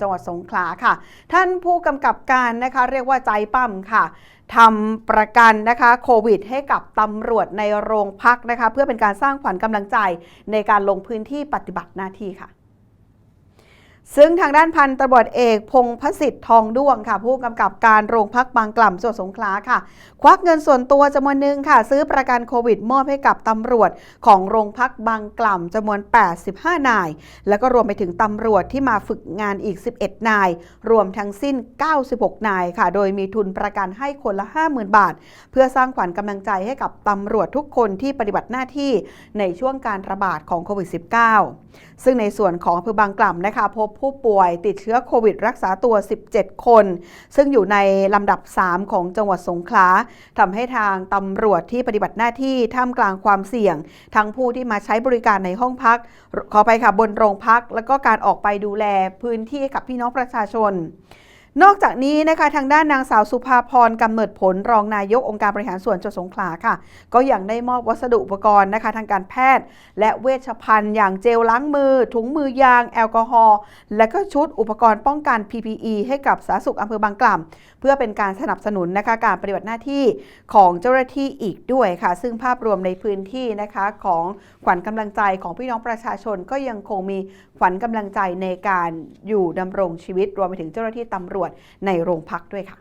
จังหวัดสงขลาค่ะ ท่านผู้กำกับการนะคะ เรียกว่าใจปั้มค่ะทำประกันนะคะโควิด ให้กับตำรวจในโรงพักนะคะ เพื่อเป็นการสร้างขวัญกำลังใจในการลงพื้นที่ปฏิบัติหน้าที่ค่ะ ซึ่งทางด้านพันตำรวจเอกพงพสิทธิ์ทองด้วงค่ะ ผู้กำกับการโรงพักบางกล่ำจังหวัดสงขลาค่ะ ควักเงินส่วนตัวจำนวนหนึ่งค่ะ ซื้อประกันโควิดมอบให้กับตำรวจของโรงพักบางกล่ำจำนวน 85 นาย แล้วก็รวมไปถึงตำรวจที่มาฝึกงานอีก 11 นาย รวมทั้งสิ้น 96 นายค่ะ โดยมีทุนประกันให้คนละ 50,000 บาท เพื่อสร้างขวัญกำลังใจให้กับตำรวจทุกคนที่ปฏิบัติหน้าที่ในช่วงการระบาดของโควิด -19 ซึ่งในส่วนของอำเภอบางกล่ำนะคะพบผู้ป่วยติดเชื้อโควิดรักษาตัว 17 คน ซึ่งอยู่ในลำดับ 3 ของจังหวัดสงขลาทำให้ทางตำรวจที่ปฏิบัติหน้าที่ท่ามกลางความเสี่ยง ทั้งผู้ที่มาใช้บริการในห้องพัก ขอไปค่ะบนโรงพัก แล้วก็การออกไปดูแลพื้นที่กับพี่น้องประชาชน นอกจากนี้นะคะทางด้านนางสาวสุภาพรกำเนิดผลรองนายกองค์การบริหารส่วนจังหวัดสงขลาค่ะ ก็ยังได้มอบวัสดุอุปกรณ์นะคะทางการแพทย์ และเวชภัณฑ์ อย่างเจลล้างมือ ถุงมือยาง แอลกอฮอล์และก็ชุดอุปกรณ์ป้องกัน PPE ให้กับสาธารณสุขอำเภอบางกล่ำเพื่อเป็นการสนับสนุนนะคะการปฏิบัติหน้าที่ของเจ้าหน้าที่อีกด้วยค่ะ ซึ่งภาพรวมในพื้นที่นะคะของขวัญกำลังใจของพี่น้องประชาชนก็ยังคงมีขวัญกำลังใจในการอยู่ดำรงชีวิตรวมไปถึงเจ้าหน้าที่ตำรวจจในโรงพักด้วยค่ะ